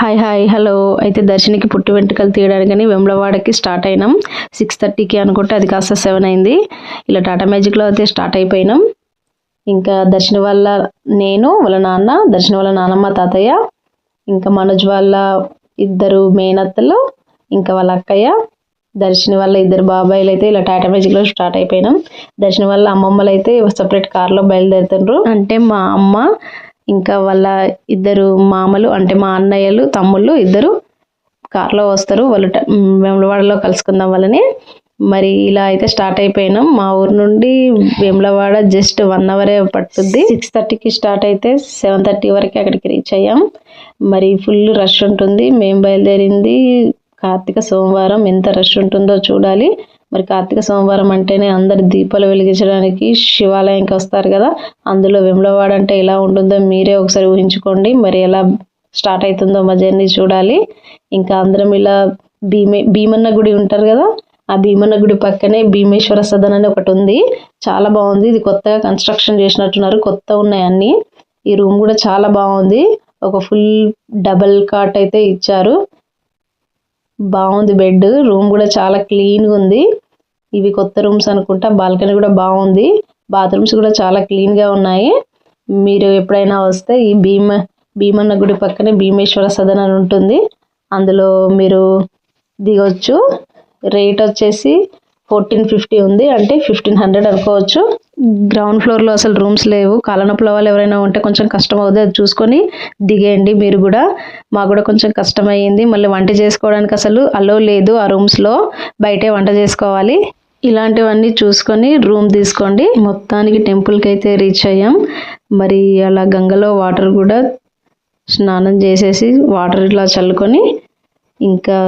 Hi hi hello అయితే దర్శనికి పుట్టి వెంట్రుకలు తీయడానికని వెమ్లవాడకి స్టార్ట్ అయినాం. సిక్స్ థర్టీకి అనుకుంటే అది కాస్త సెవెన్ అయింది. ఇలా టాటా మ్యాజిక్లో అయితే స్టార్ట్ అయిపోయినాం. ఇంకా దర్శన వాళ్ళ నేను వాళ్ళ నాన్న దర్శన వాళ్ళ నాన్నమ్మ తాతయ్య ఇంకా మనోజ్ వాళ్ళ ఇద్దరు మేనత్తలు ఇంకా వాళ్ళ అక్కయ్య దర్శని వల్ల ఇద్దరు బాబాయిలు అయితే ఇలా టాటా మ్యాజిక్లో స్టార్ట్ అయిపోయినాం. దర్శన వల్ల అమ్మమ్మలు అయితే సపరేట్ కార్లో బయలుదేరుతుండ్రు. అంటే మా అమ్మ ఇంకా వాళ్ళ ఇద్దరు మామలు అంటే మా అన్నయ్యలు తమ్ముళ్ళు ఇద్దరు కార్లో వస్తారు. వాళ్ళు వేములవాడలో కలుసుకుందాం వాళ్ళని. మరి ఇలా అయితే స్టార్ట్ అయిపోయినాం. మా ఊరు నుండి వేములవాడ జస్ట్ వన్ అవరే పట్టుద్ది. సిక్స్ థర్టీకి స్టార్ట్ అయితే సెవెన్ థర్టీ వరకు అక్కడికి రీచ్ అయ్యాం. మరి ఫుల్ రష్ ఉంటుంది. మేము బయలుదేరింది కార్తీక సోమవారం. ఎంత రష్ ఉంటుందో చూడాలి. మరి కార్తీక సోమవారం అంటేనే అందరు దీపాలు వెలిగించడానికి శివాలయంకి వస్తారు కదా. అందులో వెములవాడ అంటే ఎలా ఉంటుందో మీరే ఒకసారి ఊహించుకోండి. మరి ఎలా స్టార్ట్ అవుతుందో మా జర్నీ చూడాలి. ఇంకా అందరం ఇలా భీమే భీమన్న గుడి ఉంటారు కదా. ఆ భీమన్న గుడి పక్కనే భీమేశ్వర సదన్ అని ఒకటి ఉంది. చాలా బాగుంది. ఇది కొత్తగా కన్స్ట్రక్షన్ చేసినట్టున్నారు. కొత్త ఉన్నాయి అన్ని. ఈ రూమ్ కూడా చాలా బాగుంది. ఒక ఫుల్ డబల్ కాట్ అయితే ఇచ్చారు. బాగుంది బెడ్ రూమ్ కూడా చాలా క్లీన్గా ఉంది. ఇవి కొత్త రూమ్స్ అనుకుంటా. బాల్కనీ కూడా బాగుంది. బాత్రూమ్స్ కూడా చాలా క్లీన్గా ఉన్నాయి. మీరు ఎప్పుడైనా వస్తే ఈ భీమ భీమన్న గుడి పక్కనే భీమేశ్వర సదన్ అని ఉంటుంది. అందులో మీరు దిగొచ్చు. రేట్ వచ్చేసి ఫోర్టీన్ ఫిఫ్టీ ఉంది. అంటే ఫిఫ్టీన్ హండ్రెడ్ అనుకోవచ్చు. గ్రౌండ్ ఫ్లోర్లో అసలు రూమ్స్ లేవు. కాలనొప్పుల వాళ్ళు ఎవరైనా ఉంటే కొంచెం కష్టం అవుతుంది అది చూసుకొని దిగేయండి మీరు కూడా. మాకు కూడా కొంచెం కష్టం మళ్ళీ వంట చేసుకోవడానికి అసలు అలో లేదు ఆ రూమ్స్లో బయటే వంట చేసుకోవాలి. ఇలాంటివన్నీ చూసుకొని రూమ్ తీసుకోండి. మొత్తానికి టెంపుల్కి అయితే రీచ్ అయ్యాం. మరి అలా గంగలో వాటర్ కూడా స్నానం చేసేసి వాటర్ ఇట్లా చల్లుకొని ఇంకా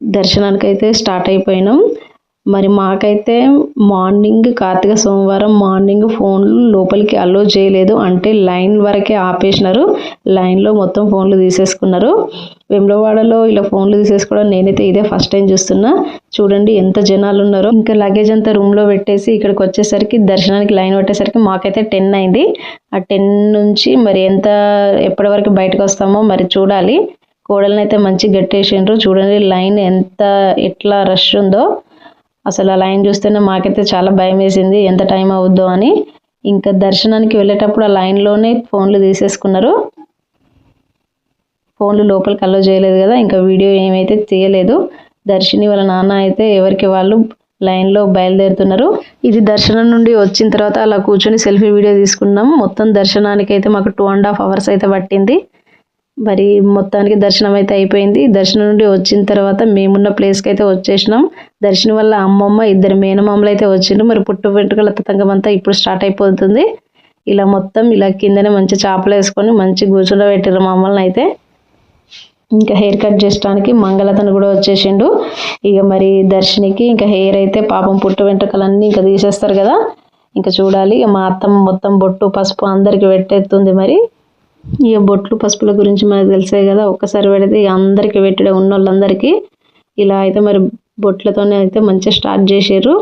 దర్శనానికి అయితే స్టార్ట్ అయిపోయినాం. మరి మాకైతే మార్నింగ్ కార్తీక సోమవారం మార్నింగ్ ఫోన్లు లోపలికి అలో చేయలేదు. అంటే లైన్ వరకే ఆపేసినారు. లైన్లో మొత్తం ఫోన్లు తీసేసుకున్నారు. వెమ్లవాడలో ఇలా ఫోన్లు తీసేసుకోవడం నేనైతే ఇదే ఫస్ట్ టైం చూస్తున్నా. చూడండి ఎంత జనాలు ఉన్నారో. ఇంకా లగేజ్ అంతా రూమ్లో పెట్టేసి ఇక్కడికి వచ్చేసరికి దర్శనానికి లైన్ పెట్టేసరికి మాకైతే టెన్ అయింది. ఆ టెన్ నుంచి మరి ఎంత ఎప్పటి వరకు బయటకు వస్తామో మరి చూడాలి. కోడలనైతే అయితే మంచి గట్టేసిండ్రు. చూడండి లైన్ ఎంత ఎట్లా రష్ ఉందో. అసలు ఆ లైన్ చూస్తేనే మాకైతే చాలా భయం వేసింది ఎంత టైం అవుద్దో అని. ఇంకా దర్శనానికి వెళ్ళేటప్పుడు ఆ లైన్లోనే ఫోన్లు తీసేసుకున్నారు. ఫోన్లు లోపలికి అలో చేయలేదు కదా ఇంకా వీడియో ఏమైతే తీయలేదు. దర్శిని వాళ్ళ నాన్న అయితే ఎవరికి వాళ్ళు లైన్లో బయలుదేరుతున్నారు. ఇది దర్శనం నుండి వచ్చిన తర్వాత అలా కూర్చొని సెల్ఫీ వీడియో తీసుకున్నాము. మొత్తం దర్శనానికి అయితే మాకు టూ అండ్ హాఫ్ అవర్స్ అయితే పట్టింది. మరి మొత్తానికి దర్శనం అయితే అయిపోయింది. దర్శనం నుండి వచ్చిన తర్వాత మేమున్న ప్లేస్కి అయితే వచ్చేసినాం. దర్శనం వల్ల అమ్మమ్మ ఇద్దరు మేనమామలు అయితే వచ్చిండ్రు. మరి పుట్టు వెంట్రుకల తతంగం అంతా ఇప్పుడు స్టార్ట్ అయిపోతుంది. ఇలా మొత్తం ఇలా కిందనే మంచి చేపలు వేసుకొని మంచి కూర్చుండబెట్టారు మమ్మల్ని అయితే. ఇంకా హెయిర్ కట్ చేయడానికి మంగళతను కూడా వచ్చేసిండు. ఇక మరి దర్శనికి ఇంకా హెయిర్ అయితే పాపం పుట్టు వెంట్రుకలన్నీ ఇంకా తీసేస్తారు కదా. ఇంకా చూడాలి. ఇక మా అత్తమ్మ మొత్తం బొట్టు పసుపు అందరికి పెట్టేస్తుంది మరి. ఇక బొట్లు పసుపుల గురించి మనకు తెలిసే కదా ఒక్కసారి పెడితే ఇక అందరికి పెట్టడం ఉన్న వాళ్ళందరికీ ఇలా అయితే మరి బొట్లతోనే అయితే మంచిగా స్టార్ట్ చేసారు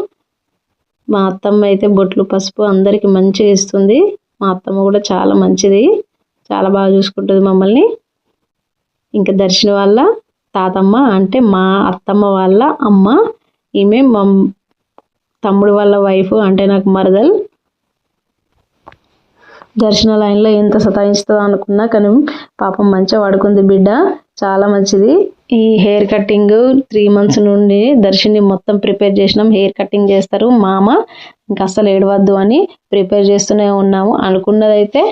మా అత్తమ్మ అయితే బొట్లు పసుపు అందరికి మంచిగా ఇస్తుంది. మా అత్తమ్మ కూడా చాలా మంచిది. చాలా బాగా చూసుకుంటుంది మమ్మల్ని. ఇంకా దర్శన వాళ్ళ తాతమ్మ అంటే మా అత్తమ్మ వాళ్ళ అమ్మ. ఈమె మా తమ్ముడు వాళ్ళ వైఫ్ అంటే నాకు మరదల్. దర్శన లైన్లో ఎంత సతాయిస్తుందో అనుకున్నా కానీ పాపం మంచిగా పడుకుంది బిడ్డ. చాలా మంచిది. ఈ హెయిర్ కటింగ్ త్రీ మంత్స్ నుండి దర్శిని మొత్తం ప్రిపేర్ చేసినాం. హెయిర్ కటింగ్ చేస్తారు మామ. ఇంకా అస్సలు ఏడవద్దు అని ప్రిపేర్ చేస్తూనే ఉన్నాము. అనుకున్నదైతే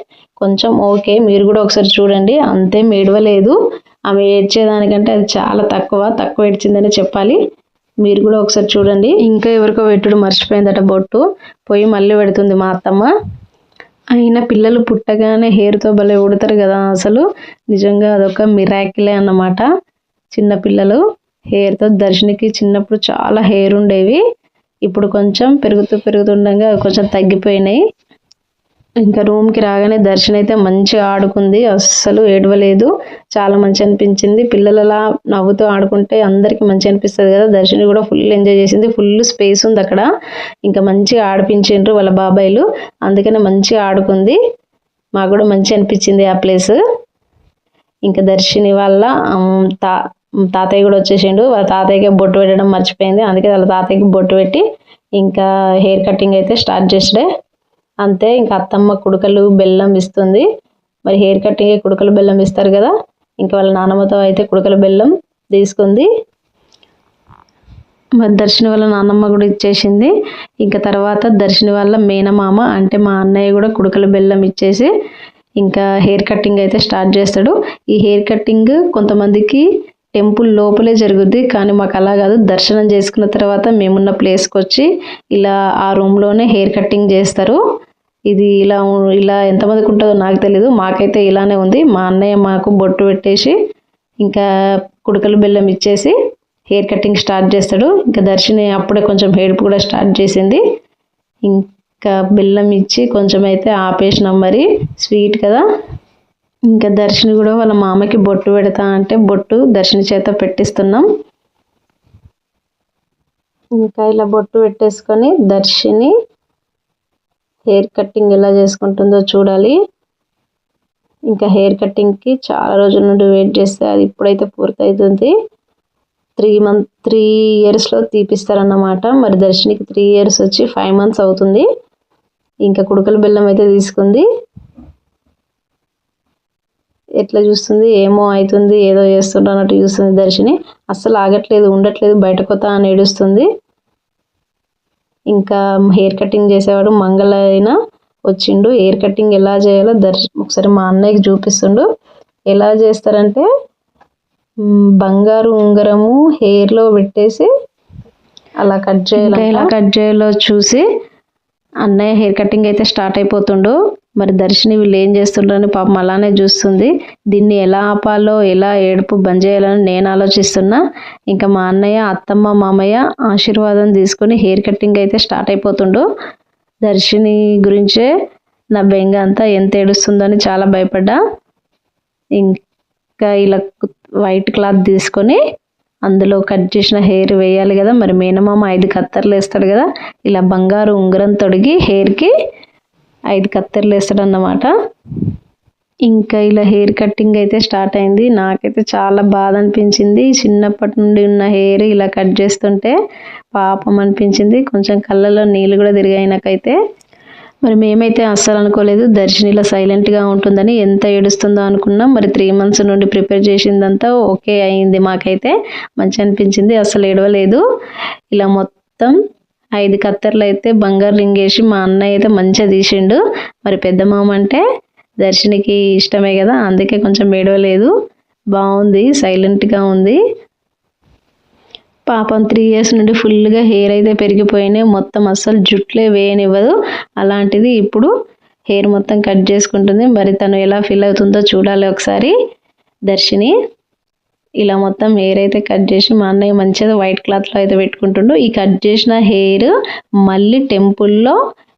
కొంచెం ఓకే. మీరు కూడా ఒకసారి చూడండి. అంతేం ఏడవలేదు. ఆమె ఏడ్చేదానికంటే అది చాలా తక్కువ. తక్కువ ఏడ్చిందని చెప్పాలి. మీరు కూడా ఒకసారి చూడండి. ఇంకా ఎవరికో పెట్టుడు మర్చిపోయిందట బొట్టు. పోయి మళ్ళీ పెడుతుంది మా అత్తమ్మ. అయినా పిల్లలు పుట్టగానే హెయిర్తో భలే ఉడతారు కదా అసలు. నిజంగా అదొక మిరాకిలే అన్నమాట. చిన్న పిల్లలు హెయిర్తో దర్శనికి చిన్నప్పుడు చాలా హెయిర్ ఉండేవి. ఇప్పుడు కొంచెం పెరుగుతూ పెరుగుతుండగా కొంచెం తగ్గిపోయినాయి. ఇంకా రూమ్కి రాగానే దర్శన అయితే మంచిగా ఆడుకుంది. అస్సలు ఏడవలేదు. చాలా మంచి అనిపించింది. పిల్లలలా నవ్వుతూ ఆడుకుంటే అందరికీ మంచి అనిపిస్తుంది కదా. దర్శని కూడా ఫుల్ ఎంజాయ్ చేసింది. ఫుల్ స్పేస్ ఉంది అక్కడ. ఇంకా మంచిగా ఆడిపించిండ్రు వాళ్ళ బాబాయిలు. అందుకనే మంచిగా ఆడుకుంది. మాకు కూడా మంచి అనిపించింది ఆ ప్లేస్. ఇంకా దర్శిని వాళ్ళ తా తాతయ్య కూడా వచ్చేసిండు. వాళ్ళ తాతయ్యకి బొట్టు పెట్టడం మర్చిపోయింది. అందుకే వాళ్ళ తాతయ్యకి బొట్టు పెట్టి ఇంకా హెయిర్ కటింగ్ అయితే స్టార్ట్ చేసాడే. అంతే ఇంకా అత్తమ్మ కుడుకలు బెల్లం ఇస్తుంది. మరి హెయిర్ కటింగ్ కుడుకలు బెల్లం ఇస్తారు కదా ఇంకా వాళ్ళ నాన్నమ్మతో అయితే కుడుకల బెల్లం తీసుకుంది. మరి దర్శిని వాళ్ళ నాన్నమ్మ కూడా ఇచ్చేసింది. ఇంకా తర్వాత దర్శిని వాళ్ళ మేనమామ అంటే మా అన్నయ్య కూడా కుడుకల బెల్లం ఇచ్చేసి ఇంకా హెయిర్ కటింగ్ అయితే స్టార్ట్ చేస్తాడు. ఈ హెయిర్ కటింగ్ కొంతమందికి టెంపుల్ లోపలే జరుగుద్ది కానీ మాకు అలా కాదు. దర్శనం చేసుకున్న తర్వాత మేమున్న ప్లేస్కి వచ్చి ఇలా ఆ రూమ్లోనే హెయిర్ కటింగ్ చేస్తారు. ఇది ఇలా ఇలా ఎంతమందికి ఉంటుందో నాకు తెలీదు. మాకైతే ఇలానే ఉంది. మా అన్నయ్య మాకు బొట్టు పెట్టేసి ఇంకా కుడుకలు బెల్లం ఇచ్చేసి హెయిర్ కటింగ్ స్టార్ట్ చేస్తాడు. ఇంకా దర్శిని అప్పుడే కొంచెం హెయిర్ కూడా స్టార్ట్ చేసింది. ఇంకా బెల్లం ఇచ్చి కొంచెం అయితే ఆపేసినాం మరి. స్వీట్ కదా. ఇంకా దర్శిని కూడా వాళ్ళ మామకి బొట్టు పెడతా అంటే బొట్టు దర్శిని చేత పెట్టిస్తున్నాం. ఇంకా ఇలా బొట్టు పెట్టేసుకొని దర్శిని హెయిర్ కటింగ్ ఎలా చేసుకుంటుందో చూడాలి. ఇంకా హెయిర్ కటింగ్కి చాలా రోజుల నుండి వెయిట్ చేస్తే అది ఇప్పుడైతే పూర్తవుతుంది త్రీ మంత్ త్రీ ఇయర్స్లో తీపిస్తారన్నమాట. మరి దర్శనికి త్రీ ఇయర్స్ వచ్చి ఫైవ్ మంత్స్ అవుతుంది. ఇంకా కుడుకల బెల్లం అయితే తీసుకుంది. ఎట్లా చూస్తుంది? ఏమో అవుతుంది ఏదో చేస్తుంటే అన్నట్టు చూస్తుంది దర్శిని. అస్సలు ఆగట్లేదు ఉండట్లేదు బయటకు అని ఏడుస్తుంది. ఇంకా హెయిర్ కటింగ్ చేసేవాడు మంగళ అయినా వచ్చిండు. హెయిర్ కటింగ్ ఎలా చేయాలో దర్శ ఒకసారి మా అన్నయ్యకి చూపిస్తుండు. ఎలా చేస్తారంటే బంగారు ఉంగరము hair లో పెట్టేసి అలా కట్ చేయాలి ఎలా కట్ చేయాలో చూసి అన్నయ్య హెయిర్ కటింగ్ అయితే స్టార్ట్ అయిపోతుండు. మరి దర్శిని వీళ్ళు ఏం చేస్తుండ్రని పాపం అలానే చూస్తుంది. దీన్ని ఎలా ఆపాలో ఎలా ఏడుపు బంద్ చేయాలని నేను ఆలోచిస్తున్నా. ఇంకా మా అన్నయ్య అత్తమ్మ మామయ్య ఆశీర్వాదం తీసుకొని హెయిర్ కటింగ్ అయితే స్టార్ట్ అయిపోతుండు. దర్శిని గురించే నా బెంగ అంతా ఎంత ఏడుస్తుందని చాలా భయపడ్డా. ఇంకా ఇలా వైట్ క్లాత్ తీసుకొని అందులో కట్ చేసిన హెయిర్ వేయాలి కదా. మరి మేనమామ ఐదు కత్తర్లు వేస్తాడు కదా. ఇలా బంగారు ఉంగరం తొడిగి హెయిర్కి ఐదు కత్తెరలు వేస్తాడు అన్నమాట ఇంకా ఇలా హెయిర్ కటింగ్ అయితే స్టార్ట్ అయింది. నాకైతే చాలా బాధ అనిపించింది. చిన్నప్పటి నుండి ఉన్న హెయిర్ ఇలా కట్ చేస్తుంటే పాపం అనిపించింది. కొంచెం కళ్ళలో నీళ్ళు కూడా తిరిగాయి నాకైతే. మరి మేమైతే అస్సలు అనుకోలేదు. దర్శిని సైలెంట్గా ఉంటుందని ఎంత ఏడుస్తుందో అనుకున్నాం మరి త్రీ మంత్స్ నుండి ప్రిపేర్ చేసిందంతా ఓకే అయింది మాకైతే. మంచి అనిపించింది. అస్సలు ఏడవలేదు. ఇలా మొత్తం ఐదు కత్తెరలు అయితే బంగారు రింగ్ వేసి మా అన్నయ్య అయితే మంచిగా తీసిండు. మరి పెద్ద మామ అంటే దర్శినికి ఇష్టమే కదా అందుకే కొంచెం ఏడవలేదు. బాగుంది సైలెంట్గా ఉంది. పాపం త్రీ ఇయర్స్ నుండి ఫుల్గా హెయిర్ అయితే పెరిగిపోయినాయి. మొత్తం అస్సలు జుట్లే వేయనివ్వదు. అలాంటిది ఇప్పుడు హెయిర్ మొత్తం కట్ చేసుకుంటుంది. మరి తను ఎలా ఫీల్ అవుతుందో చూడాలి ఒకసారి. దర్శిని ఇలా మొత్తం హెయిర్ అయితే కట్ చేసి మా అన్నయ్య మంచిగా వైట్ క్లాత్లో అయితే పెట్టుకుంటుండు. ఈ కట్ చేసిన హెయిర్ మళ్ళీ టెంపుల్లో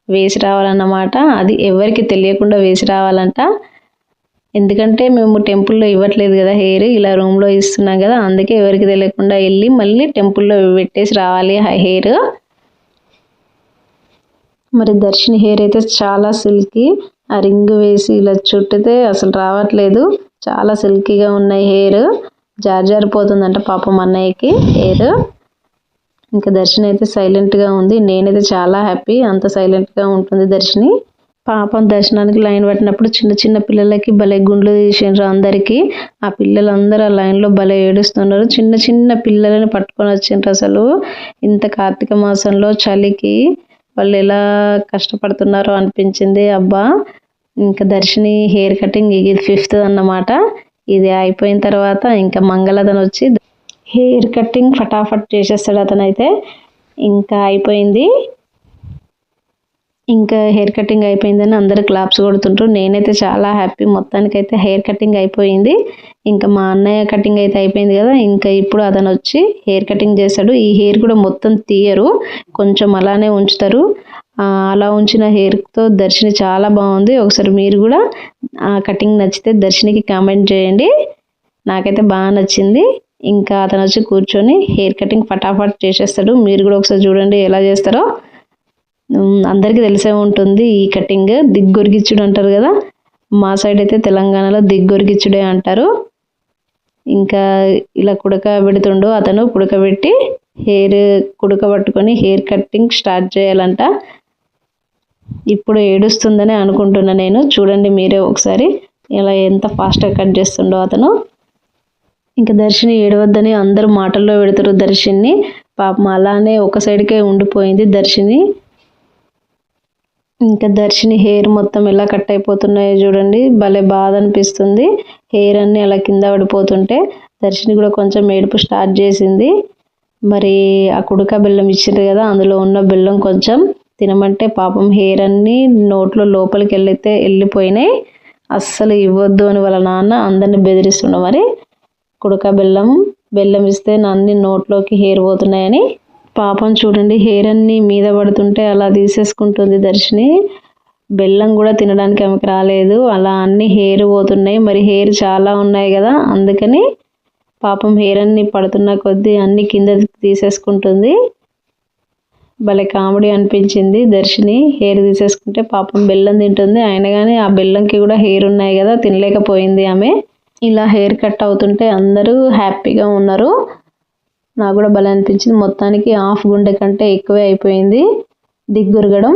వేసి రావాలన్నమాట. అది ఎవరికి తెలియకుండా వేసి రావాలంట. ఎందుకంటే మేము టెంపుల్లో ఇవ్వట్లేదు కదా హెయిర్ ఇలా రూమ్లో ఇస్తున్నాం కదా అందుకే ఎవరికి తెలియకుండా వెళ్ళి మళ్ళీ టెంపుల్లో పెట్టేసి రావాలి ఆ హెయిర్ మరి దర్శిని హెయిర్ అయితే చాలా సిల్కీ ఆ రింగ్ వేసి ఇలా చుట్టితే అసలు రావట్లేదు. చాలా సిల్కీగా ఉన్నాయి హెయిర్ జారిపోతుందంట పాపం అన్నయ్యకి ఏదో. ఇంకా దర్శిని అయితే సైలెంట్గా ఉంది. నేనైతే చాలా హ్యాపీ అంత సైలెంట్గా ఉంటుంది దర్శిని. పాపం దర్శనానికి లైన్ పట్టినప్పుడు చిన్న చిన్న పిల్లలకి భలే గుండ్లు తీసిండ్రు అందరికీ. ఆ పిల్లలందరూ ఆ లైన్లో భలే ఏడుస్తున్నారు. చిన్న చిన్న పిల్లలని పట్టుకొని వచ్చిండ్రు అసలు. ఇంత కార్తీక మాసంలో చలికి వాళ్ళు ఎలా కష్టపడుతున్నారో అనిపించింది. అబ్బా ఇంకా దర్శిని హెయిర్ కటింగ్ ఇది ఫిఫ్త్ అన్నమాట. ఇది అయిపోయిన తర్వాత ఇంకా మంగళతను వచ్చి హెయిర్ కటింగ్ ఫటాఫట్ చేసేస్తాడు అతనైతే. ఇంకా అయిపోయింది. ఇంకా హెయిర్ కటింగ్ అయిపోయిందని అందరు క్లాప్స్ కొడుతుంటారు నేనైతే చాలా హ్యాపీ. మొత్తానికైతే హెయిర్ కటింగ్ అయిపోయింది. ఇంకా మా అన్నయ్య కటింగ్ అయితే అయిపోయింది కదా. ఇంకా ఇప్పుడు అతను వచ్చి హెయిర్ కటింగ్ చేస్తాడు. ఈ హెయిర్ కూడా మొత్తం తీయరు. కొంచెం అలానే ఉంచుతారు. అలా ఉంచిన హెయిర్తో దర్శిని చాలా బాగుంది. ఒకసారి మీరు కూడా ఆ కటింగ్ నచ్చితే దర్శినికి కామెంట్ చేయండి. నాకైతే బాగా నచ్చింది. ఇంకా అతను వచ్చి కూర్చొని హెయిర్ కటింగ్ ఫటాఫట్ చేసేస్తాడు. మీరు కూడా ఒకసారి చూడండి ఎలా చేస్తారో. అందరికీ తెలిసే ఉంటుంది ఈ కటింగ్ దిగ్గొరిగిచ్చుడు అంటారు కదా. మా సైడ్ అయితే తెలంగాణలో దిగ్గొరిగిచ్చుడే అంటారు. ఇంకా ఇలా కుడకబెడుతుండు అతను. కుడకబెట్టి హెయిర్ కుడకబట్టుకొని హెయిర్ కటింగ్ స్టార్ట్ చేయాలంట. ఇప్పుడు ఏడుస్తుందని అనుకుంటున్నా నేను. చూడండి మీరే ఒకసారి ఇలా ఎంత ఫాస్ట్గా కట్ చేస్తుండో అతను. ఇంకా దర్శిని ఏడవద్దని అందరూ మాటల్లో పెడతారు దర్శిని. పాపం అలానే ఒక సైడ్కే ఉండిపోయింది దర్శిని. ఇంకా దర్శిని హెయిర్ మొత్తం ఎలా కట్ అయిపోతున్నాయో చూడండి. భలే బాధ అనిపిస్తుంది. హెయిర్ అన్నీ అలా కింద పడిపోతుంటే దర్శిని కూడా కొంచెం ఏడుపు స్టార్ట్ చేసింది. మరి ఆ కుడుక బెల్లం ఇచ్చిండ్రు కదా అందులో ఉన్న బెల్లం కొంచెం తినమంటే పాపం హెయిర్ అన్నీ నోట్లో లోపలికి వెళ్ళితే వెళ్ళిపోయినాయి. అస్సలు ఇవ్వద్దు అని వాళ్ళ నాన్న అందరిని బెదిరిస్తుండ. మరి కుడక బెల్లం బెల్లం ఇస్తే అన్ని నోట్లోకి హెయిర్ పోతున్నాయని పాపం చూడండి హెయిర్ అన్ని మీద పడుతుంటే అలా తీసేసుకుంటుంది దర్శిని. బెల్లం కూడా తినడానికి ఆమెకు రాలేదు. అలా అన్ని హెయిర్ పోతున్నాయి. మరి హెయిర్ చాలా ఉన్నాయి కదా అందుకని పాపం హెయిర్ అన్ని పడుతున్న కొద్దీ అన్ని కింద తీసేసుకుంటుంది. భలే కామెడీ అనిపించింది. దర్శిని హెయిర్ తీసేసుకుంటే పాపం బెల్లం తింటుంది. అయిన కానీ ఆ బెల్లంకి కూడా హెయిర్ ఉన్నాయి కదా తినలేకపోయింది ఆమె. ఇలా హెయిర్ కట్ అవుతుంటే అందరూ హ్యాపీగా ఉన్నారు. నాకు కూడా భలే అనిపించింది. మొత్తానికి హాఫ్ గుండె కంటే ఎక్కువే అయిపోయింది. దిగ్గురగడం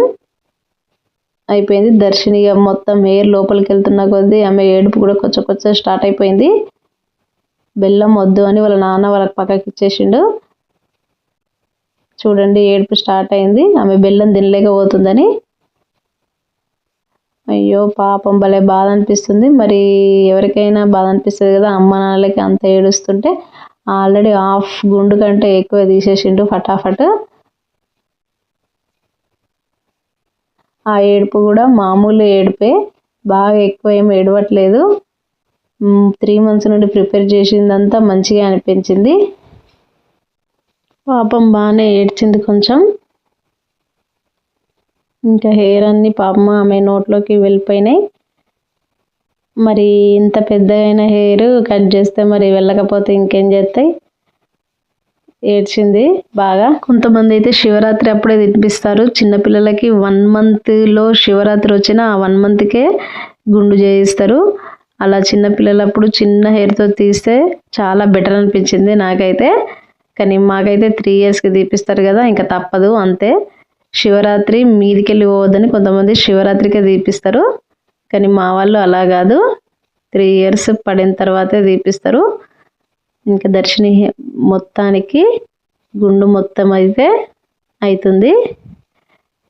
అయిపోయింది. దర్శినిగా మొత్తం హెయిర్ లోపలికి వెళ్తున్న కొద్దీ ఆమె ఏడుపు కూడా కొంచెం కొంచెం స్టార్ట్ అయిపోయింది. బెల్లం వద్దు అని వాళ్ళ నాన్న వాళ్ళకి పక్కకి ఇచ్చేసిండు. చూడండి ఏడుపు స్టార్ట్ అయింది. ఆమె బెల్లం తినలేకపోతుందని. అయ్యో పాపం భలే బాధ అనిపిస్తుంది. మరి ఎవరికైనా బాధ అనిపిస్తుంది కదా అమ్మ నాన్నలకి అంత ఏడుస్తుంటే ఆల్రెడీ హాఫ్ గుండు కంటే ఎక్కువ తీసేసిండు ఫటాఫట్. ఆ ఏడుపు కూడా మామూలు ఏడుపే. బాగా ఎక్కువ ఏం ఏడవట్లేదు. త్రీ మంత్స్ నుండి ప్రిపేర్ చేసిందంతా మంచిగా అనిపించింది. పాపం బాగానే ఏడ్చింది కొంచెం. ఇంకా హెయిర్ అన్ని పాపం ఆమె నోట్లోకి వెళ్ళిపోయినాయి. మరి ఇంత పెద్ద అయిన హెయిర్ కట్ చేస్తే మరి వెళ్ళకపోతే ఇంకేం చేస్తాయి? ఏడ్చింది బాగా. కొంతమంది అయితే శివరాత్రి అప్పుడే తినిపిస్తారు. చిన్నపిల్లలకి వన్ మంత్లో శివరాత్రి వచ్చిన ఆ వన్ మంత్కే గుండు చేయిస్తారు. అలా చిన్నపిల్లలప్పుడు చిన్న హెయిర్తో తీస్తే చాలా బెటర్ అనిపించింది నాకైతే. కానీ మాకైతే త్రీ ఇయర్స్కి తీపిస్తారు కదా ఇంకా తప్పదు అంతే. శివరాత్రి మీదికెళ్ళి పోవద్దని కొంతమంది శివరాత్రికే తీపిస్తారు. కానీ మా వాళ్ళు అలా కాదు. త్రీ ఇయర్స్ పడిన తర్వాతే తీపిస్తారు. ఇంకా దర్శిని మొత్తానికి గుండు మొత్తం అయితే అవుతుంది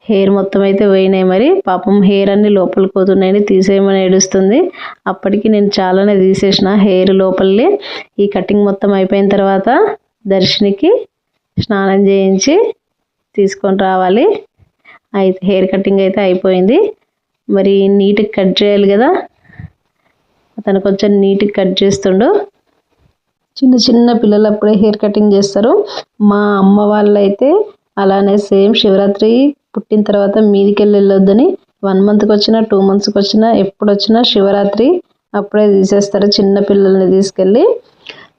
హెయిర్ మొత్తం అయితే పోయినాయి మరి. పాపం హెయిర్ అన్ని లోపలికి పోతున్నాయని తీసేయమని ఏడుస్తుంది. అప్పటికి నేను చాలానే తీసేసిన హెయిర్ లోపలి ఈ కటింగ్ మొత్తం అయిపోయిన తర్వాత దర్శినికి స్నానం చేయించి తీసుకొని రావాలి. అయితే హెయిర్ కటింగ్ అయితే అయిపోయింది. మరి నీట్గా కట్ చేయాలి కదా. అతను కొంచెం నీట్గా కట్ చేస్తుండు. చిన్న చిన్న పిల్లలు అప్పుడే హెయిర్ కటింగ్ చేస్తారు. మా అమ్మ వాళ్ళైతే అలానే సేమ్ శివరాత్రి పుట్టిన తర్వాత మీదికెళ్ళి వెళ్ళొద్దని వన్ మంత్కి వచ్చినా టూ మంత్స్కి వచ్చినా ఎప్పుడు వచ్చినా శివరాత్రి అప్పుడే తీసేస్తారు. చిన్న పిల్లల్ని తీసుకెళ్ళి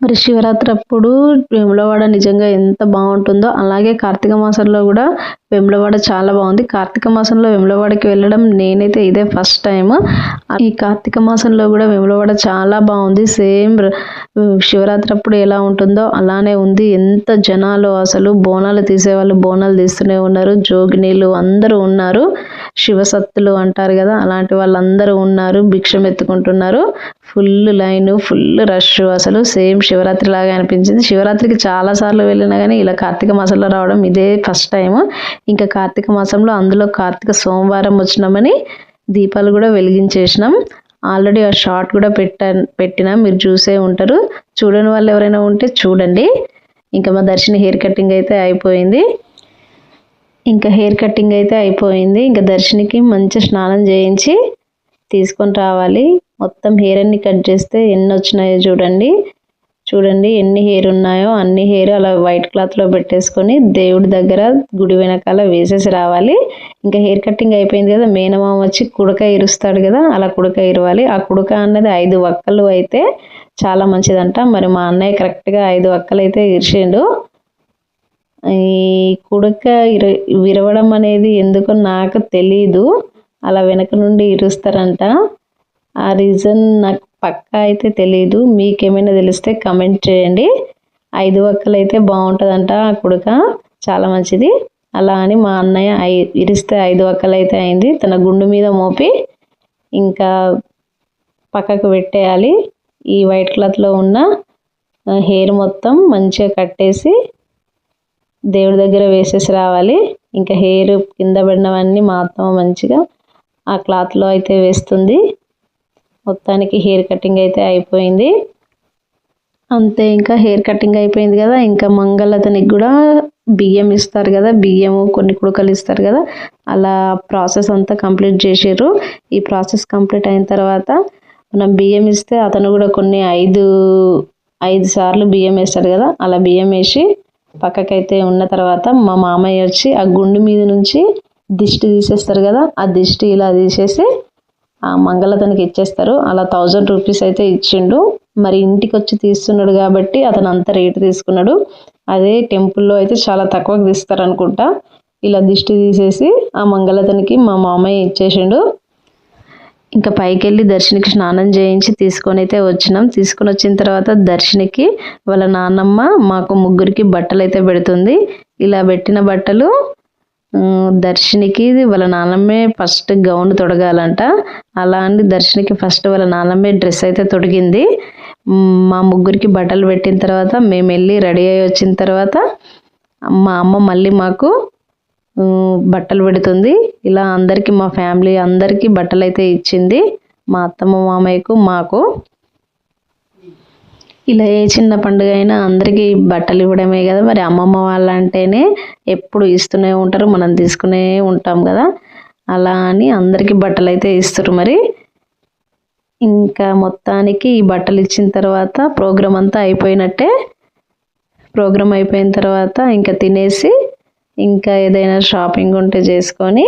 మరి శివరాత్రి అప్పుడు వేములవాడ నిజంగా ఎంత బాగుంటుందో అలాగే కార్తీక మాసంలో కూడా వేములవాడ చాలా బాగుంది. కార్తీక మాసంలో వేములవాడకి వెళ్ళడం నేనైతే ఇదే ఫస్ట్ టైం ఈ కార్తీక మాసంలో కూడా వేములవాడ చాలా బాగుంది. సేమ్ శివరాత్రి అప్పుడు ఎలా ఉంటుందో అలానే ఉంది. ఎంత జనాలు అసలు బోనాలు తీసేవాళ్ళు బోనాలు తీస్తూనే ఉన్నారు. జోగినీలు అందరూ ఉన్నారు. శివసత్తులు అంటారు కదా అలాంటి వాళ్ళందరూ ఉన్నారు. భిక్షం ఎత్తుకుంటున్నారు ఫుల్ లైన్ ఫుల్ రష్ అసలు. సేమ్ శివరాత్రి లాగా అనిపించింది. శివరాత్రికి చాలా సార్లు వెళ్ళినా కానీ ఇలా కార్తీక మాసంలో రావడం ఇదే ఫస్ట్ టైం ఇంకా కార్తీక మాసంలో అందులో కార్తీక సోమవారం వచ్చినామని దీపాలు కూడా వెలిగించేసినాం. ఆల్రెడీ ఆ షార్ట్ కూడా పెట్టా పెట్టినా. మీరు చూసే ఉంటారు. చూడని వాళ్ళు ఎవరైనా ఉంటే చూడండి. ఇంకా మా దర్శన హెయిర్ కటింగ్ అయితే అయిపోయింది. ఇంకా హెయిర్ కటింగ్ అయితే అయిపోయింది. ఇంకా దర్శనికి మంచి స్నానం చేయించి తీసుకొని రావాలి. మొత్తం హెయిర్ అన్ని కట్ చేస్తే ఎన్ని వచ్చినాయో చూడండి. చూడండి ఎన్ని హెయిర్ ఉన్నాయో అన్ని హెయిర్ అలా వైట్ క్లాత్లో పెట్టేసుకొని దేవుడి దగ్గర గుడి వెనకాల వేసేసి రావాలి. ఇంకా హెయిర్ కటింగ్ అయిపోయింది కదా మేనమామ వచ్చి కుడక ఇరుస్తాడు కదా అలా కుడక ఇరవాలి. ఆ కుడక అన్నది ఐదు వక్కలు అయితే చాలా మంచిదంట. మరి మా అన్నయ్య కరెక్ట్గా ఐదు వక్కలు అయితే ఇరిచిండు ఈ కుడక ఇర విరవడం అనేది ఎందుకో నాకు తెలీదు. అలా వెనక నుండి ఇరుస్తారంట. ఆ రీజన్ నాకు పక్కా అయితే తెలియదు మీకేమైనా తెలిస్తే కమెంట్ చేయండి. ఐదు ఒక్కలు అయితే బాగుంటుందంట కుడక. చాలా మంచిది. అలా అని మా అన్నయ్య ఐ ఇరిస్తే ఐదు ఒక్కలు అయితే అయింది. తన గుండు మీద మోపి ఇంకా పక్కకు పెట్టేయాలి. ఈ వైట్ క్లాత్లో ఉన్న హెయిర్ మొత్తం మంచిగా కట్టేసి దేవుడి దగ్గర వేసేసి రావాలి. ఇంకా హెయిర్ కింద పడినవన్నీ మా అత్తమ్మ మంచిగా ఆ క్లాత్లో అయితే వేస్తుంది. మొత్తానికి హెయిర్ కటింగ్ అయితే అయిపోయింది. అంతే ఇంకా హెయిర్ కటింగ్ అయిపోయింది కదా. ఇంకా మంగళతనికి కూడా బియ్యం ఇస్తారు కదా. బియ్యము కొన్ని కుడకలు ఇస్తారు కదా. అలా ప్రాసెస్ అంతా కంప్లీట్ చేసారు ఈ ప్రాసెస్ కంప్లీట్ అయిన తర్వాత మనం బియ్యం ఇస్తే అతను కూడా కొన్ని ఐదు ఐదు సార్లు బియ్యం వేస్తాడు కదా. అలా బియ్యం వేసి పక్కకైతే ఉన్న తర్వాత మా మామయ్య వచ్చి ఆ గుండు మీద నుంచి దిష్టి తీసేస్తారు కదా. ఆ దిష్టి ఇలా తీసేసి ఆ మంగళతనికి ఇచ్చేస్తారు. అలా థౌజండ్ రూపీస్ అయితే ఇచ్చిండు. మరి ఇంటికి వచ్చి తీస్తున్నాడు కాబట్టి అతను అంత రేటు తీసుకున్నాడు. అదే టెంపుల్లో అయితే చాలా తక్కువకి తీస్తారు అనుకుంటా ఇలా దిష్టి తీసేసి ఆ మంగళతనికి మా మామయ్య ఇచ్చేసిండు. ఇంకా పైకి వెళ్ళి దర్శనికి స్నానం చేయించి తీసుకొని అయితే వచ్చినాం. తీసుకొని వచ్చిన తర్వాత దర్శనికి వాళ్ళ నాన్నమ్మ మాకు ముగ్గురికి బట్టలు అయితే పెడుతుంది. ఇలా పెట్టిన బట్టలు దర్శనికి వాళ్ళ నాన్నమ్మే ఫస్ట్ గౌన్ తొడగాలంట. అలా అని దర్శనికి ఫస్ట్ వాళ్ళ నాన్నమ్మే డ్రెస్ అయితే తొడిగింది. మా ముగ్గురికి బట్టలు పెట్టిన తర్వాత మేము వెళ్ళి రెడీ అయ్యి వచ్చిన తర్వాత మా అమ్మ మళ్ళీ మాకు బట్టలు పెడుతుంది. ఇలా అందరికీ మా ఫ్యామిలీ అందరికీ బట్టలు అయితే ఇచ్చింది. మా అత్తమ్మ మామయ్యకు మాకు. ఇలా ఏ చిన్న పండుగ అయినా అందరికీ బట్టలు ఇవ్వడమే కదా. మరి అమ్మమ్మ వాళ్ళంటేనే ఎప్పుడు ఇస్తూనే ఉంటారు మనం తీసుకునే ఉంటాం కదా. అలా అని అందరికీ బట్టలు అయితే ఇస్తారు మరి. ఇంకా మొత్తానికి ఈ బట్టలు ఇచ్చిన తర్వాత ప్రోగ్రామ్ అంతా అయిపోయినట్టే. ప్రోగ్రామ్ అయిపోయిన తర్వాత ఇంకా తినేసి ఇంకా ఏదైనా షాపింగ్ ఉంటే చేసుకొని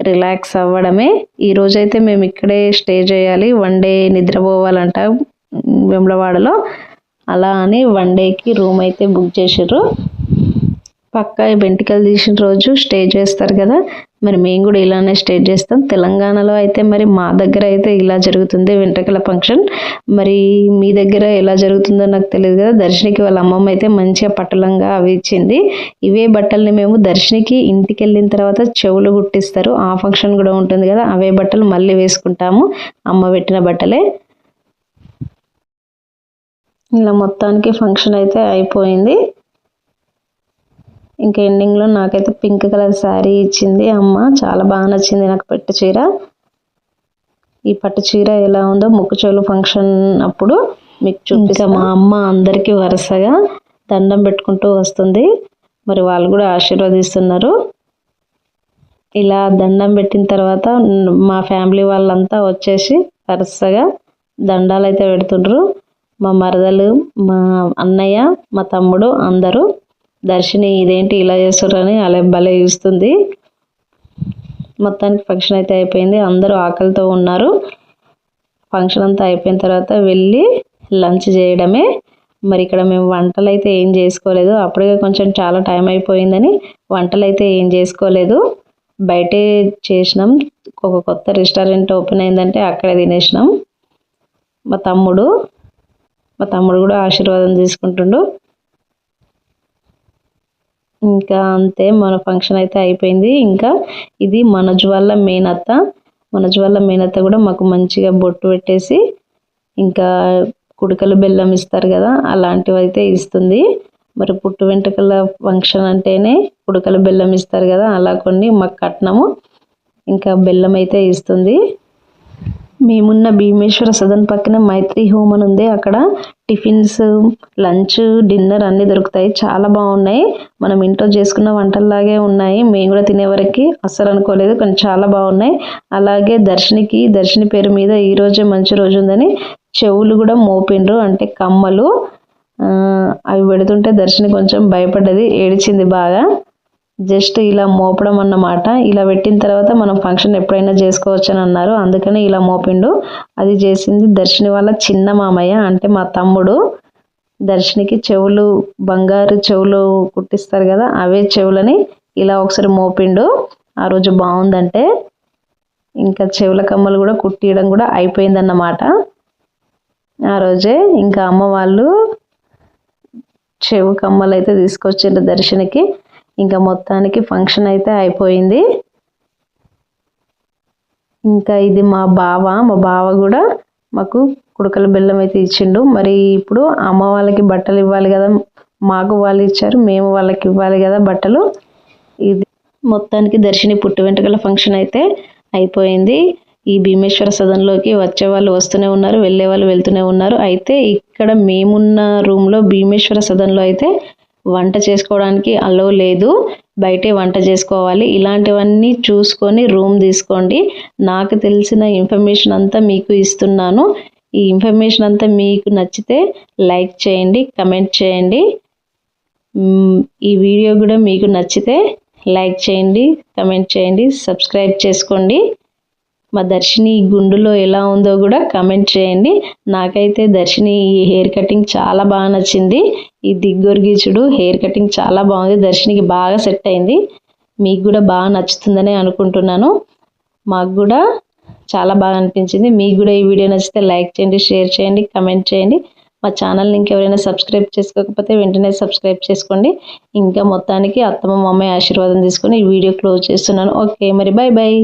రిలాక్స్ అవ్వడమే. ఈరోజైతే మేము ఇక్కడే స్టే చేయాలి. వన్ డే నిద్రపోవాలంట. వెమ్లవాడలో. అలా అని వన్ డేకి రూమ్ అయితే బుక్ చేసారు పక్క వెంటికలు తీసిన రోజు స్టే చేస్తారు కదా. మరి మేము కూడా ఇలానే స్టే చేస్తాం. తెలంగాణలో అయితే మరి మా దగ్గర అయితే ఇలా జరుగుతుంది వెంట్రుకల ఫంక్షన్. మరి మీ దగ్గర ఎలా జరుగుతుందో నాకు తెలియదు కదా. దర్శనికి వాళ్ళ అమ్మమ్మ అయితే మంచిగా పట్టలంగా అవి ఇచ్చింది. ఇవే బట్టల్ని మేము దర్శనికి ఇంటికి వెళ్ళిన తర్వాత చెవులు గుట్టిస్తారు ఆ ఫంక్షన్ కూడా ఉంటుంది కదా. అవే బట్టలు మళ్ళీ వేసుకుంటాము. అమ్మ పెట్టిన బట్టలే. ఇలా మొత్తానికి ఫంక్షన్ అయితే అయిపోయింది. ఇంకా ఎండింగ్లో నాకైతే పింక్ కలర్ శారీ ఇచ్చింది. అమ్మ చాలా బాగా నచ్చింది నాకు పట్టు చీర. ఈ పట్టు చీర ఎలా ఉందో ముక్కు చెవులు ఫంక్షన్ అప్పుడు మీకు చూపిస్తా. మా అమ్మ అందరికీ వరుసగా దండం పెట్టుకుంటూ వస్తుంది. మరి వాళ్ళు కూడా ఆశీర్వదిస్తున్నారు. ఇలా దండం పెట్టిన తర్వాత మా ఫ్యామిలీ వాళ్ళంతా వచ్చేసి వరుసగా దండాలు అయితే పెడుతుండ్రు. మా మరదలు మా అన్నయ్య మా తమ్ముడు అందరూ దర్శిని ఇదేంటి ఇలా చేస్తారని అలా భలే చూస్తుంది. మొత్తానికి ఫంక్షన్ అయితే అయిపోయింది. అందరూ ఆకలితో ఉన్నారు. ఫంక్షన్ అంతా అయిపోయిన తర్వాత వెళ్ళి లంచ్ చేయడమే. మరి ఇక్కడ మేము వంటలు అయితే ఏం చేసుకోలేదు. అప్పుడే కొంచెం చాలా టైం అయిపోయిందని వంటలు అయితే ఏం చేసుకోలేదు. బయటే చేసినాం. ఒక కొత్త రెస్టారెంట్ ఓపెన్ అయిందంటే అక్కడే తినేసినాం. మా తమ్ముడు మా తమ్ముడు కూడా ఆశీర్వాదం తీసుకుంటుండు. ఇంకా అంతే మన ఫంక్షన్ అయితే అయిపోయింది. ఇంకా ఇది మనోజ్ వాళ్ళ మేనత్త మనోజ్ వాళ్ళ మేనత్త కూడా మాకు మంచిగా బొట్టు పెట్టేసి ఇంకా కుడుకలు బెల్లం ఇస్తారు కదా అలాంటివి అయితే ఇస్తుంది. మరి పుట్టు వెంట్రుకల ఫంక్షన్ అంటేనే కుడుకలు బెల్లం ఇస్తారు కదా అలా కొన్ని మాకు కట్నము. ఇంకా బెల్లం అయితే ఇస్తుంది. మేమున్న భీమేశ్వర సదన్ పక్కన మైత్రి హోమ్ అని ఉంది. అక్కడ టిఫిన్స్ లంచ్ డిన్నర్ అన్నీ దొరుకుతాయి. చాలా బాగున్నాయి. మనం ఇంట్లో చేసుకున్న వంటల్లాగే ఉన్నాయి. మేము కూడా తినేవరకు అస్సలు అనుకోలేదు కానీ చాలా బాగున్నాయి. అలాగే దర్శనికి దర్శని పేరు మీద ఈ రోజే మంచి రోజు ఉందని చెవులు కూడా మోపిండ్రు. అంటే కమ్మలు. అవి పెడుతుంటే దర్శని కొంచెం భయపడ్డది ఏడిచింది బాగా. జస్ట్ ఇలా మోపడం అన్నమాట. ఇలా పెట్టిన తర్వాత మనం ఫంక్షన్ ఎప్పుడైనా చేసుకోవచ్చు అని అన్నారు. అందుకని ఇలా మోపిండు. అది చేసింది దర్శిని వాళ్ళ చిన్న మామయ్య అంటే మా తమ్ముడు. దర్శనికి చెవులు బంగారు చెవులు కుట్టిస్తారు కదా అవే చెవులని ఇలా ఒకసారి మోపిండు. ఆ రోజు బాగుందంటే ఇంకా చెవుల కమ్మలు కూడా కుట్టియడం కూడా అయిపోయిందన్నమాట. ఆ రోజే ఇంకా అమ్మ వాళ్ళు చెవు కమ్మలు అయితే తీసుకొచ్చిండ్రు దర్శనికి. ఇంకా మొత్తానికి ఫంక్షన్ అయితే అయిపోయింది. ఇంకా ఇది మా బావ మా బావ కూడా మాకు కుడకల బెల్లం అయితే ఇచ్చిండు. మరి ఇప్పుడు అమ్మ వాళ్ళకి బట్టలు ఇవ్వాలి కదా మాకు వాళ్ళు ఇచ్చారు మేము వాళ్ళకి ఇవ్వాలి కదా బట్టలు. ఇది మొత్తానికి దర్శిని పుట్టు వెంట్రుకల ఫంక్షన్ అయితే అయిపోయింది. ఈ భీమేశ్వర సదన్లోకి వచ్చే వాళ్ళు వస్తూనే ఉన్నారు వెళ్ళే వాళ్ళు వెళ్తూనే ఉన్నారు. అయితే ఇక్కడ మేమున్న రూమ్లో భీమేశ్వర సదన్లో అయితే వంట చేసుకోవడానికి అలో లేదు. బయటే వంట చేసుకోవాలి. ఇలాంటివన్నీ చూసుకొని రూమ్ తీసుకోండి. నాకు తెలిసిన ఇన్ఫర్మేషన్ అంతా మీకు ఇస్తున్నాను. ఈ ఇన్ఫర్మేషన్ అంతా మీకు నచ్చితే లైక్ చేయండి కమెంట్ చేయండి. ఈ వీడియో కూడా మీకు నచ్చితే లైక్ చేయండి కమెంట్ చేయండి సబ్స్క్రైబ్ చేసుకోండి. మా దర్శిని గుండులో ఎలా ఉందో కూడా కమెంట్ చేయండి. నాకైతే దర్శిని ఈ హెయిర్ కటింగ్ చాలా బాగా నచ్చింది. ఈ దిగ్గొరిగిచుడు హెయిర్ కటింగ్ చాలా బాగుంది. దర్శినికి బాగా సెట్ అయింది. మీకు కూడా బాగా నచ్చుతుందని అనుకుంటున్నాను. మాకు కూడా చాలా బాగా అనిపించింది. మీకు కూడా ఈ వీడియో నచ్చితే లైక్ చేయండి షేర్ చేయండి కమెంట్ చేయండి. మా ఛానల్ని ఇంకెవరైనా సబ్స్క్రైబ్ చేసుకోకపోతే వెంటనే సబ్స్క్రైబ్ చేసుకోండి. ఇంకా మొత్తానికి అత్తమ్మ అమ్మాయి ఆశీర్వాదం తీసుకొని ఈ వీడియో క్లోజ్ చేస్తున్నాను. ఓకే మరి బాయ్ బాయ్